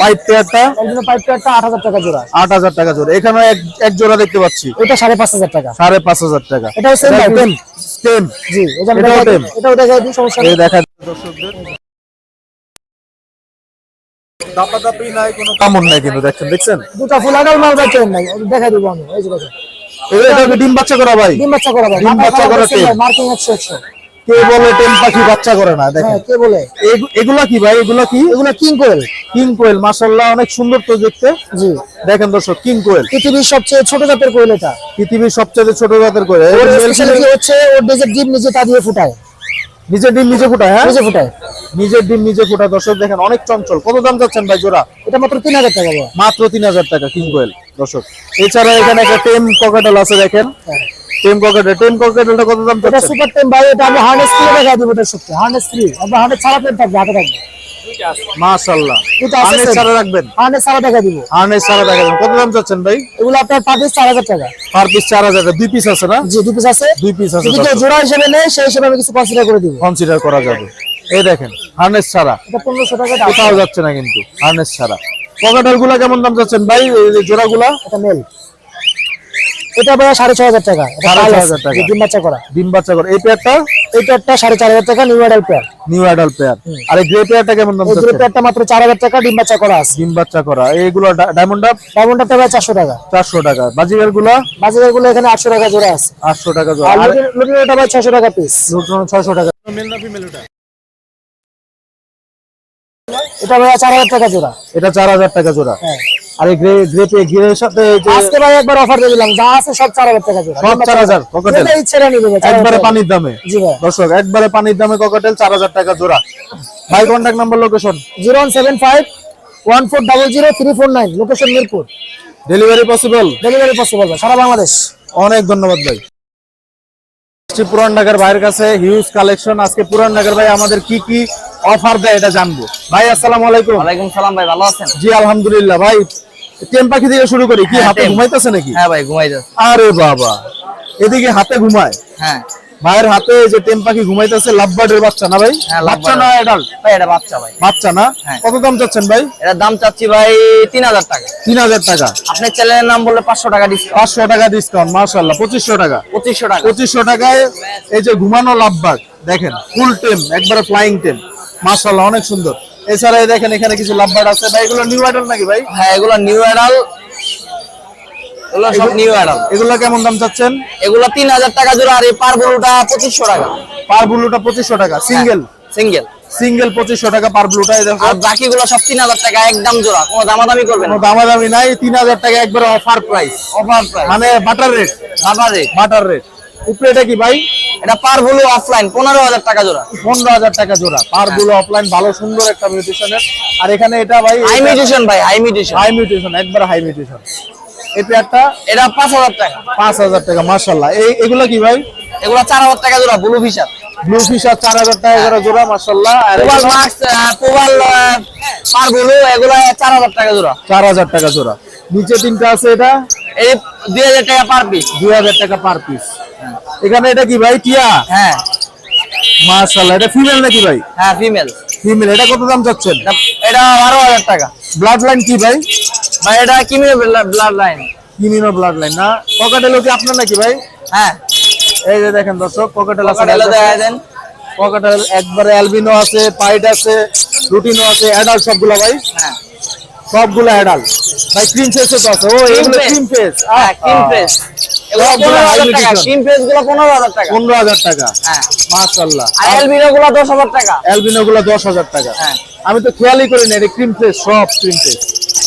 পাইপ পেয়ারটা অ্যালবিনো পাইপ পেয়ারটা আট হাজার টাকা জোড়া। আট হাজার টাকা জোড়া। এখানে এক এক জোড়া দেখতে পাচ্ছি। এটা সাড়ে পাঁচ হাজার টাকা। সাড়ে পাঁচ হাজার টাকা। এটাও সেম জি এটা এটাও দিই সমস্যা দেখা দর্শকদের দাপাদাপি নাই কোনো কামড় নাই কিন্তু দেখছেন দেখছেন? দুটা ফুল আগাল মাল ভাই নাই দেখাই দিব আমি এই যে দেখেন এটা কি ডিম বাচ্চা করা ভাই? ডিম বাচ্চা করা ভাই ডিম বাচ্চা করা টেম। মার্কিং একশো একশো। কে বলে টেম পাখি বাচ্চা করে না দেখেন। হ্যাঁ কে বলে? এগুলা কি ভাই এগুলা কি? এগুলো কিং কোয়েল। কিং কোয়েল মাশাআল্লাহ অনেক সুন্দর তো দেখতে। জি। দেখেন দর্শক কিং কোয়েল। পৃথিবীর সবচেয়ে ছোট জাতের কোয়েল এটা। পৃথিবীর সবচেয়ে ছোট জাতের কোয়েল। এর হচ্ছে ওর ডিম নিজে তা দিয়ে ফুটায়। নিজের ডিম নিজে ফুটায় হ্যাঁ? নিজে ফুটায়। নিজের ডিম নিজে ফুটায়। দর্শক দেখেন অনেক চঞ্চল। কত দাম যাচ্ছেন ভাই জোড়া? এটা মাত্র তিন হাজার টাকা। মাত্র তিন হাজার টাকা কিং কোয়েল দর্শক এছাড়া এখানে একটা টেম পকেটাল আছে দেখেন। টেম ককাটেল টেম পকেটটা কত দাম এটা সুপার টেম ভাই এটা আমি হার্নেস ফ্রি দেখা দিব এটা সত্যি হার্নেস ফ্রি আমরা হার্নেস ছাড়া পেন থাকবে হাতে থাকবে। মাশাআল্লাহ। রাখবেন? হার্নেস ছাড়া দেখা দিব। হার্নেস ছাড়া দেখাবেন কত দাম যাচ্ছেন ভাই? এগুলো আপনার পার পিস চার হাজার টাকা। পার পিস চার হাজার টাকা। দুই পিস আছে না? জি দু পিস আছে। দুই পিস আছে যদি জোড়া হিসেবে নেয় সেই হিসেবে আমি কিছু কনসিডার করে দিব। কনসিডার করা যাবে। এই দেখেন হার্নেস ছাড়া। এটা পনেরোশো টাকা কোথাও যাচ্ছে না কিন্তু হার্নেস ছাড়া। গুলা কেমন দাম যাচ্ছেন ভাই? জোড়া গুলা এটা মেল এটা ভাই সাড়ে ছয় হাজার টাকা। সাড়ে ছয় হাজার টাকা। ডিম বাচ্চা করা। ডিম বাচ্চা করে। এই পেয়ারটা? এই পেয়ারটা সাড়ে চার হাজার টাকা new adult pair. New adult pair. আর এই গ্রে পেয়ারটা কেমন দাম যাচ্ছে পেয়ারটা মাত্র চার হাজার টাকা ডিম বাচ্চা করা আছে। ডিম বাচ্চা করা। এইগুলো ডায়মন্ড আপ ডায়মন্ডটা ভাই চারশো টাকা। চারশো টাকা। বাজিগারগুলা বাজারেরগুলো এখানে আটশো টাকা জোড়া আছে। আটশো টাকা জোড়া। আর লুটিনোটা ভাই ছশো টাকা পিস ছয়শো টাকা। এটা ভাই চার হাজার টাকা জোড়া। এটা চার হাজার টাকা জোড়া। হ্যাঁ। আর গ্রে গ্রেপে গ্রের সাথে যে আজকে ভাই একবার অফার দিয়ে দিলাম যা আছে সব চার হাজার টাকা দিয়ে সব 4,000 ককটেল যেটা ইচ্ছা নিবে 4,000 একবারে পানির দামে। জি ভাই। দর্শক একবারে পানির দামে ককটেল চার হাজার টাকা জোড়া। ভাই contact number location zero one seven five one four double zero three four nine. Location Mirpur. Delivery possible delivery possible ভাই। সারা বাংলাদেশ। অনেক ধন্যবাদ ভাই। আসছি পুরান ঢাকার ভাইয়ের কাছে হিউজ কালেকশন আজকে পুরান ঢাকার ভাই আমাদের কি কি অফার দেয় এটা জানব। ভাই আসসালামু আলাইকুম। ওয়ালাইকুম সালাম ভাই ভালো আছেন? জি আলহামদুলিল্লাহ। ভাই টেম পাখি থেকে শুরু করি। কি হ্যাঁ, হাতে ঘুমাইতেছে নাকি? হ্যাঁ ভাই ঘুমাই যাচ্ছে। আরে বাবা এদিকে হাতে ঘুমায়। হ্যাঁ। ভাইয়ের হাতে যে টেম পাখি ঘুমাইতেছে লাভবার্ডের বাচ্চা না ভাই? হ্যাঁ, বাচ্চা না এডাল্ট ভাই এটা বাচ্চা ভাই। বাচ্চা না? হ্যাঁ। কত দাম চাচ্ছেন ভাই? এটার দাম চাচ্ছি ভাই তিন হাজার টাকা। তিন হাজার টাকা। আপনার চ্যানেলের নাম বললে পাঁচশো টাকা ডিসকাউন্ট পাঁচশো টাকা ডিসকাউন্ট মার্শাল্লাহ পঁচিশশো টাকা। পঁচিশশো টাকা। পঁচিশশো টাকায় এই যে ঘুমানো লাভবাগ দেখেন ফুল টেম একবারে ফ্লাইং টেম। মার্শাল্লাহ অনেক সুন্দর। এছাড়া দেখেন এখানে কিছু লাভবার্ড আছে। ভাই এগুলো নিউ আইডল নাকি ভাই? হ্যাঁ এগুলো নিউ অ্যাডাল এগুলো সব নিউ অ্যাডাল এগুলো কেমন দাম চাচ্ছেন? এগুলো তিন হাজার টাকা জোড়া আর এই পার ব্লুটা পঁচিশশো টাকা। পার ব্লুটা পঁচিশশো টাকা সিঙ্গেল সিঙ্গেল সিঙ্গেল পঁচিশশো টাকা পার ব্লুটা এই দেখো। আর বাকিগুলো সব তিন হাজার টাকা একদম জোড়া কোনো দামাদামি করবেন কোনো দামাদামি নাই তিন হাজার টাকা একবারে অফার প্রাইস অফার প্রাইস মানে বাটার রেট বাবা রে বাটার রেট উপরে এটা কি ভাই? এটা পার ব্লু অফলাইন পনেরো হাজার টাকা জোড়া। পনেরো হাজার টাকা জোড়া। পার ব্লু অফলাইন ভালো সুন্দর একটা মিউটেশনের আর এখানে এটা ভাই হাই মিউটেশন ভাই হাই মিউটেশন হাই মিউটেশন একবার হাই মিউটেশন এই পেয়ারটা? এটা পাঁচ হাজার টাকা। পাঁচ হাজার টাকা মার্শাল্লাহ এই এগুলো কি ভাই? এগুলো চার হাজার টাকা জোড়া ব্লু ফিশার। ব্লু ফিশার চার হাজার টাকা করে জোড়া মার্শাল্লাহ আর পোবাল মাক্স পোবাল পার ব্লু এগুলো চার হাজার টাকা জোড়া। চার হাজার টাকা জোড়া। নিচে তিনটা আছে এটা? এই দুই হাজার টাকা পার পিস। দুই হাজার টাকা পার পিস। এখানে এটা কি ভাই? টিয়া? হ্যাঁ। মার্শাল্লাহ এটা ফিমেল নাকি ভাই? হ্যাঁ ফিমেল। ফিমেল এটা কত দাম চাচ্ছেন? এটা বারো হাজার টাকা। ব্লাড লাইন কি ভাই? ভাই এটা creamino blood line creamino blood line না পকেটেলো কি আপনার নাকি ভাই? হ্যাঁ। এই যে দেখেন দর্শক পকেটেল আছে দেখা দেন। পকেটেল একবারে অ্যালবিনো আছে পাইট আছে রুটিনো আছে অ্যাডাল্ট সবগুলা ভাই? হ্যাঁ। সবগুলো অ্যাডাল্ট ভাই ক্রিম ফেসও তো আছে। ও এগুলো। ক্রিম ফেস হ্যাঁ এগুলো সবগুলো পনেরো হাজার টাকা। হ্যাঁ। মাশাল্লাহ আরগুলো দশ হাজার টাকা। অ্যালবিনো গুলো দশ হাজার টাকা। হ্যাঁ। আমি তো খেয়ালই করি না এটা ক্রিম ফেস সব ক্রিম ফেস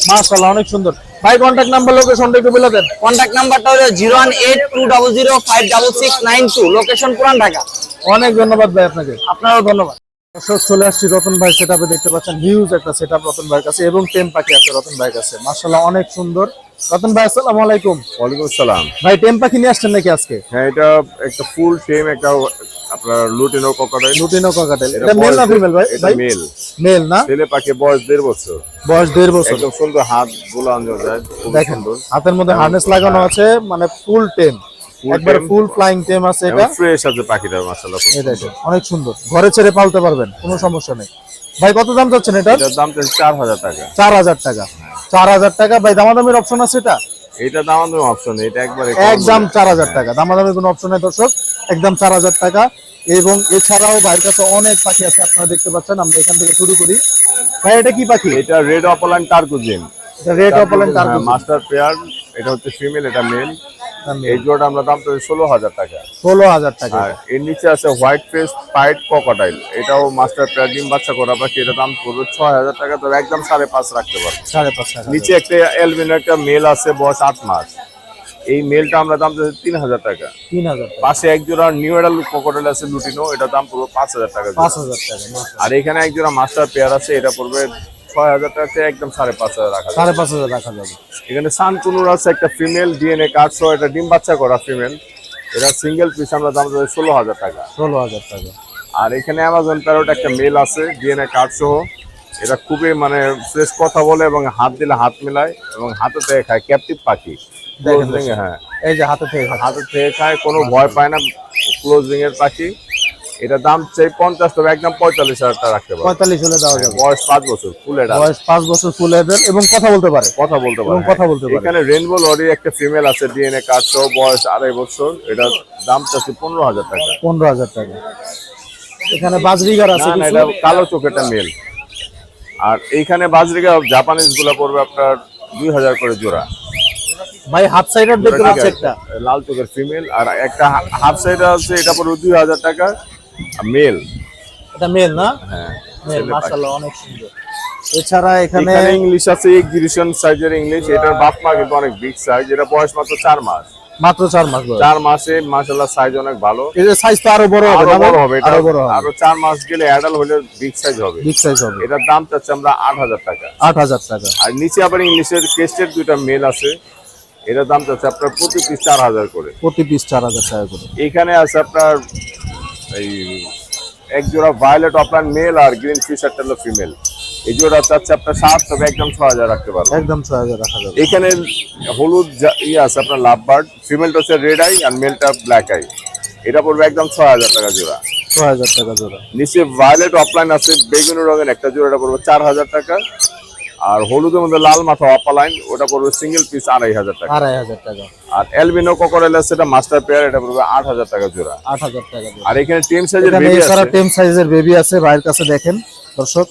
মাশাল্লাহ অনেক সুন্দর। ভাই কন্ট্যাক্ট নাম্বার লোকেশনটা একটু বলে দেন। কন্ট্যাক্ট নাম্বারটা হলো zero one eight two double zero five double six nine two. Location Puran Dhaka. অনেক ধন্যবাদ ভাই আপনাকে। আপনারও ধন্যবাদ। দর্শক চলে আসছি রতন ভাই সেটআপে দেখতে পাচ্ছেন হিউজ একটা সেটআপ রতন ভাইয়ের কাছে এবং টেম পাখি আছে রতন ভাইয়ের কাছে। মাশাআল্লাহ অনেক সুন্দর। রতন ভাই আসসালামু আলাইকুম। ওয়ালাইকুম সালাম ভাই টেম পাখি নিয়ে আসছেন নাকি আজকে? হ্যাঁ এটা একটা ফুল টেম একটা আপনার লুটিনো ককাটাই লুটিনো কাকাটেল এটা মেল না ফিমেল ভাই? এটা মেল মেল না? ছেলে পাখি বয়স দেড় বছর। বয়স দেড় বছর। একদম সুন্দর হাত গোলানো যায় দেখেন হাতের মধ্যে হার্নেস লাগানো আছে মানে ফুল টেম। একবার। ফুল ফ্লাইং টেম আছে এটা। ফ্রেশ আছে পাখিটা মাশাআল্লাহ সুন্দর। অনেক সুন্দর। ঘরে ছেড়ে পালতে পারবেন কোনো সমস্যা নেই। ভাই কত দাম চাচ্ছেন এটা এটার দাম চার হাজার টাকা। চার হাজার টাকা। চার হাজার টাকা ভাই দামাদামির অপশন আছে এটা? এটা দামাদামি অপশন এটা একবারে একদম চার হাজার টাকা। দামাদামি কোনো অপশন নেই দর্শক। একদম চার হাজার টাকা। এবং এছাড়াও ভাইয়ের কাছে অনেক পাখি আছে আপনারা দেখতে পাচ্ছেন। আমরা এখান থেকে শুরু করি। ভাই এটা কি পাখি? এটা red opaline turquoisine. Red opaline master pair এটা হচ্ছে ফিমেল এটা মেল। এই জোড়াটা আমরা দাম তো ষোলো হাজার টাকা। ষোলো হাজার টাকা। আর এর নিচে আছে হোয়াইট ফেস পাইট ককাটাইল এটাও মাস্টার পেয়ার ডিম বাচ্চা করা পাখি এটা দাম পড়বে ছয় হাজার টাকা তবে একদম সাড়ে পাঁচ রাখতে পারব। সাড়ে পাঁচ টাকা নিচে একটা এলবিনো একটা মেল আছে বয়স আট মাস। এই মেলটা আমরা দাম চাচ্ছি তিন হাজার টাকা। তিন হাজার পাশে এক জোড়া নিউ এডাল আছে লুটিনো এটা দাম পড়বে পাঁচ হাজার টাকা। পাঁচ হাজার টাকা আর এখানে এক জোড়া মাস্টার পেয়ার আছে এটা পড়বে ছয় হাজার টাকা একদম সাড়ে পাঁচ হাজার রাখা সাড়ে পাঁচ হাজার রাখা যাবে। এখানে সানকুনুর আছে একটা ফিমেল ডিএনএ কার্ড সহ এটা ডিম বাচ্চা করা ফিমেল। এটা সিঙ্গেল পিস আমরা দাম চাচ্ছি ষোলো হাজার টাকা। ষোলো হাজার টাকা। আর এখানে অ্যামাজন প্যারোট একটা মেল আছে ডিএনএ কার্ড সহ। এটা খুবই মানে ফ্রেশ কথা বলে এবং হাত দিলে হাত মিলায় এবং হাতে থেকে খায় ক্যাপটিভ পাখি। হ্যাঁ। এই যে হাতে থেকে। হাতে থেকে খায় কোনো ভয় পায় না। ক্লোজিং এর পাখি। এটা দাম চাই পঞ্চাশ তবে একদম পঁয়তাল্লিশ হাজার টাকা রাখতে পারে। পঁয়তাল্লিশ হলে দেওয়া যাবে। বয়স পাঁচ বছর ফুল এটা বয়স পাঁচ বছর ফুল এদের এবং কথা বলতে পারে। কথা বলতে পারে এবং কথা বলতে পারে। এখানে রেনবো লরি একটা ফিমেল আছে ডিএনএ কার্ড সহ বয়স আড়াই বছর। এটা দাম চাচ্ছি পনেরো হাজার টাকা। পনেরো হাজার টাকা। এখানে বাজরিগার আছে এটা কালো চোখেটা মেল আর এইখানে বাজরিকা জাপানিজগুলা পড়বে আপনার দুই হাজার করে জোড়া। ভাই হাফ সাইডার দেখতে পাচ্ছি একটা। লাল চোখের ফিমেল আর একটা হাফ সাইড আছে এটা পড়বে দুই হাজার টাকা। মেল। এটা মেল না? হ্যাঁ মেল মাশাআল্লাহ অনেক সুন্দর। এছাড়া এখানে ইংলিশ আছে এক্সিবিশন সাইজের ইংলিশ। এটার বাপ মা কিন্তু অনেক বিগ সাইজ এটা বয়স মাত্র চার মাস। মাত্র চার মাস বয়স। চার মাসে মাসাল্লাহ সাইজ অনেক ভালো। যে সাইজ তো আরও বড় হবে আরও বড় হবে আরও বড় হবে। আরও চার মাস গেলে অ্যাডাল হলে বিগ সাইজ হবে। বিগ সাইজ হবে। এটার দাম চাচ্ছে আমরা আট হাজার টাকা। আট হাজার টাকা। আর নিচে আবার ইংলিশের কেস্টের দুইটা মেল আছে। এটার দাম চাচ্ছে আপনার প্রতি পিস চার হাজার করে। প্রতি পিস চার হাজার টাকা করে। এখানে আছে আপনার এই এক জোড়া ভায়োলেট অফলাইন মেল আর গ্রিন ফিশার টেলো ফিমেল এই জোড়া চাচ্ছে আপনার সাত তবে একদম ছ হাজার রাখতে পারবেন একদম ছয় হাজার রাখা যাবে। এখানে হলুদ ইয়ে আছে আপনার লাভ বার্ড ফিমেলটা হচ্ছে রেড আই আর মেলটা ব্ল্যাক আই এটা পড়বে একদম ছয় হাজার টাকা জোড়া। ছয় হাজার টাকা জোড়া। নিচে ভায়োলেট অফলাইন আছে বেগুনি রঙের একটা জোড়া এটা পড়বে চার হাজার টাকা। আর হলুদের মধ্যে লাল মাথা অপালাইন ওটা পড়বে সিঙ্গেল পিস আড়াই হাজার টাকা। আড়াই হাজার টাকা। আর এলবিনো কোকোরেল আছে এটা মাস্টার পেয়ার এটা পড়বে আট হাজার টাকা জোড়া। আট হাজার টাকা আর এখানে টেন সাইজের বেবি আছে। টেম সাইজের বেবি আছে ভাইয়ের কাছে দেখেন। দর্শক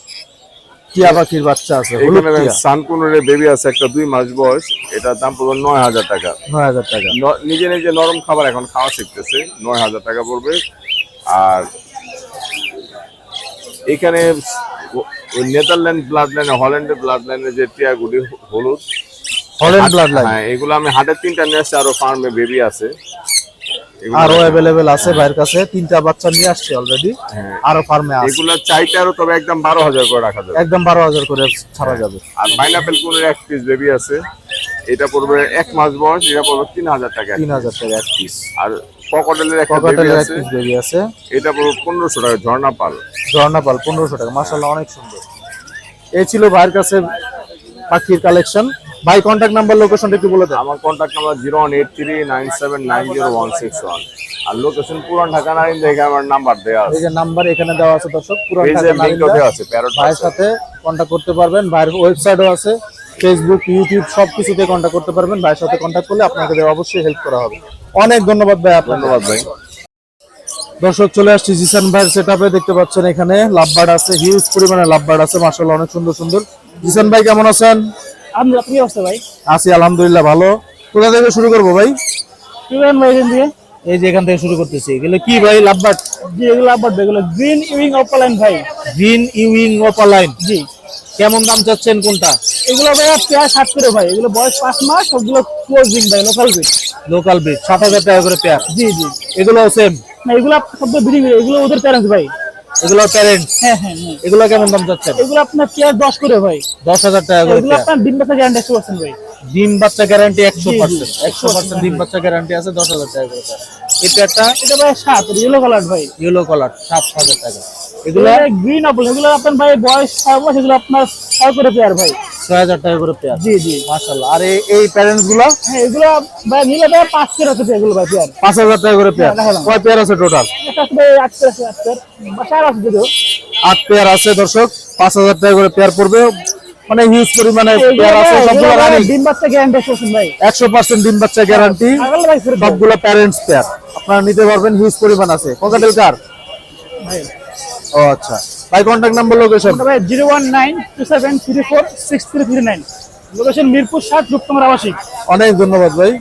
টিয়া পাখির বাচ্চা আছে হলুদ এখানে সানকুনের বেবি আছে একটা দুই মাস বয়স এটার দাম পড়বে নয় হাজার টাকা। নয় হাজার টাকা। নিজে নিজে নরম খাবার এখন খাওয়া শিখতেছে নয় হাজার টাকা পড়বে। আর এখানে নেদারল্যান্ড ব্লাড লাইনে হল্যান্ডের ব্লাড লাইনে যে টিয়াগুলি হলুদ হল্যান্ড ব্লাড লাইন হ্যাঁ এগুলো আমি হাটের তিনটা নিয়ে আসছি আরও ফার্মে বেবি আছে। আরও অ্যাভেলেবেল আছে ভাইয়ের কাছে তিনটা বাচ্চা নিয়ে আসছে অলরেডি হ্যাঁ। আরও ফার্মে আছে। এগুলো চাইতে আরও তবে একদম বারো হাজার করে রাখা যাবে। একদম বারো হাজার করে ছাড়া যাবে। আর পাইনাপেল কোনের এক পিস বেবি আছে এটা পড়বে এক মাস বয়স এটা পড়বে তিন হাজার টাকা তিন হাজার টাকা এক পিস আর ককটেলের একটা বেবি ককাটেলের এক আছে। পিস বেবি আছে। এটা পড়বে পনেরোশো টাকা ঝর্ণা পাল। ঝর্ণা পাল পনেরোশো টাকা। মাসাল্লাহ অনেক সুন্দর। এই ছিল ভাইয়ের কাছে পাখির কালেকশন ভাই কন্ট্যাক্ট নাম্বার লোকেশনটা একটু বলে দেন। আমার contact number zero one eight three nine seven nine zero one six one আর লোকেশন পুরান ঢাকা নাইন দেখে আমার নাম্বার দেওয়া এই আছে যে নাম্বার এখানে দেওয়া আছে দর্শক পুরান পেজে ঢাকা লিঙ্কও দেওয়া আছে প্যারট ভাইয়ের সাথে কন্ট্যাক্ট করতে পারবেন। ভাইয়ের ওয়েবসাইটও আছে ফেসবুক ইউটিউব সব কিছুতে কন্ট্যাক্ট করতে পারবেন। ভাইয়ের সাথে কন্ট্যাক্ট করলে আপনাকে দেওয়া অবশ্যই হেল্প করা হবে। অনেক ধন্যবাদ ভাই আপনাকে। ধন্যবাদ ভাই। দর্শক চলে আসছি জিসান ভাইয়ের সেটআপে দেখতে পাচ্ছেন এখানে লাভবার্ড আছে হিউজ পরিমাণে লাভবার্ড আছে মাশাআল্লাহ অনেক সুন্দর সুন্দর। জিসান ভাই কেমন আছেন? আমি কি অবস্থা ভাই। আছি আলহামদুলিল্লাহ ভালো। কোথা থেকে শুরু করব ভাই? ভাই এই যে এখান থেকে শুরু করতেছি। এগুলো কি ভাই লাভবার্ড? জি এগুলো আবার এগুলো গ্রিন ইউইং অপালাইন ভাই। গ্রিন ইউইং ওপালাইন জি। কেমন দাম চাচ্ছেন কোনটা? এগুলো ভাই পেয়ার সাত করে ভাই। এগুলো বয়স পাঁচ মাস সবগুলো ক্লোজিং ভাই লোকাল ব্রিড লোকাল ব্রিড সাত হাজার টাকা করে পেয়ার জি জি। এগুলো সেম না এগুলো সব ব্রিডিং এগুলো ওদের প্যারেন্টস ভাই। এগুলো প্যারেন্ট হ্যাঁ হ্যাঁ এগুলো কেমন দাম চাচ্ছেন? এগুলো আপনার পেয়ার দশ করে ভাই। দশ হাজার টাকা করে এগুলো আপনার দিন বাচ্চা গ্যারান্টি একশো পার্সেন্ট ভাই। ডিম বাচ্চা গ্যারান্টি একশো পার্সেন্ট একশো পার্সেন্ট ডিম বাচ্চা গ্যারান্টি আছে দশ হাজার টাকা করে এই পেয়ারটা এটা ভাই সাত ইয়েলো কালার ভাই। ইয়েলো কালার সাত হাজার টাকা। এগুলো এগুলো গ্রিন আপেল এগুলো আপনার ভাই বয়স ছয় মাস এগুলো আপনার ছয় করে পেয়ার ভাই। ছয় হাজার টাকা করে পেয়ার জি জি। মাশাল্লাহ আর এই- এই প্যারেন্টসগুলো? হ্যাঁ এগুলো ভাই নিলে ভাই পাঁচ পেয়ার আছে এগুলো ভাই পেয়ার পাঁচ হাজার টাকা করে পেয়ার হ্যাঁ, কয় পেয়ার আছে টোটাল আট পেয়ার আছে আট পেয়ার চার আছে যদিও। আট পেয়ার আছে দর্শক। পাঁচ হাজার টাকা করে পেয়ার পড়বে। মানে হিউজ পরিমাণে পেয়ার আছে। সবগুলো এগুলো ডিম বাচ্চা গ্যারান্টি একশো পার্সেন্ট ভাই। ডিম বাচ্চা গ্যারান্টি। সবগুলো প্যারেন্টস পেয়ার আপনারা নিতে পারবেন হিউজ পরিমাণ আছে। ককাটেল কার? ভাই ও আচ্ছা। ভাই কন্ট্যাক্ট নাম্বার লোকেশন ওটা ভাই zero one nine two seven three four six three three nine location Mirpur সাত রূপতমার আবাসিক। অনেক ধন্যবাদ ভাই।